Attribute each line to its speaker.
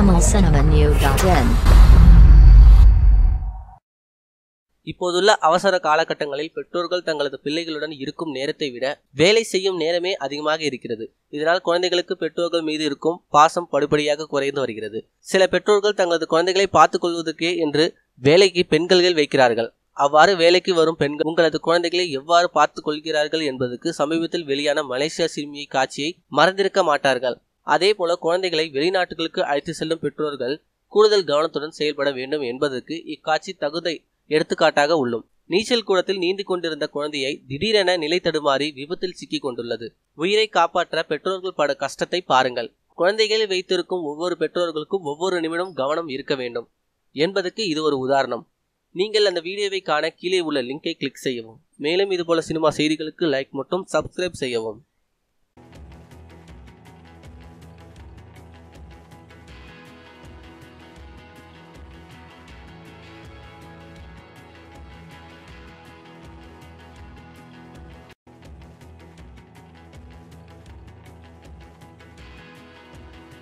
Speaker 1: tamilcinemanew.in
Speaker 2: இப்போதுள்ள அவசர காலகட்டங்களில் பெற்றோர்கள் தங்களது பிள்ளைகளுடன் இருக்கும் நேரத்தை விட வேலை செய்யும் நேரமே அதிகமாக இருக்கிறது. இதனால் குழந்தைகளுக்கு பெற்றோர்கள் மீது இருக்கும் பாசம் படிப்படியாக குறைந்து வருகிறது. சில பெற்றோர்கள் தங்களது குழந்தைகளை பார்த்துக் கொள்வதற்கே என்று வேலைக்கு பெண்கள் வைக்கிறார்கள். அவ்வாறு வேலைக்கு வரும் பெண்கள் உங்களது குழந்தைகளை எவ்வாறு பார்த்துக் கொள்கிறார்கள் என்பதற்கு சமீபத்தில் வெளியான மலேசியா சிறுமியை காட்சியை மறந்திருக்க மாட்டார்கள். அதே போல குழந்தைகளை வெளிநாட்டுகளுக்கு அழைத்து செல்லும் பெற்றோர்கள் கூடுதல் கவனத்துடன் செயல்பட வேண்டும் என்பதற்கு இக்காட்சி தகுந்த எடுத்துக்காட்டாக உள்ளும். நீச்சல் கூடத்தில் நீந்தி கொண்டிருந்த குழந்தையை திடீரென நிலை தடுமாறி விபத்தில் சிக்கிக் கொண்டுள்ளது. உயிரை காப்பாற்ற பெற்றோர்கள் பட கஷ்டத்தை பாருங்கள். குழந்தைகளை வைத்திருக்கும் ஒவ்வொரு பெற்றோர்களுக்கும் ஒவ்வொரு நிமிடம் கவனம் இருக்க வேண்டும் என்பதற்கு இது ஒரு உதாரணம். நீங்கள் அந்த வீடியோவை காண கீழே உள்ள லிங்கை கிளிக் செய்யவும். மேலும் இதுபோல சினிமா செய்திகளுக்கு லைக் மற்றும் சப்ஸ்கிரைப் செய்யவும்.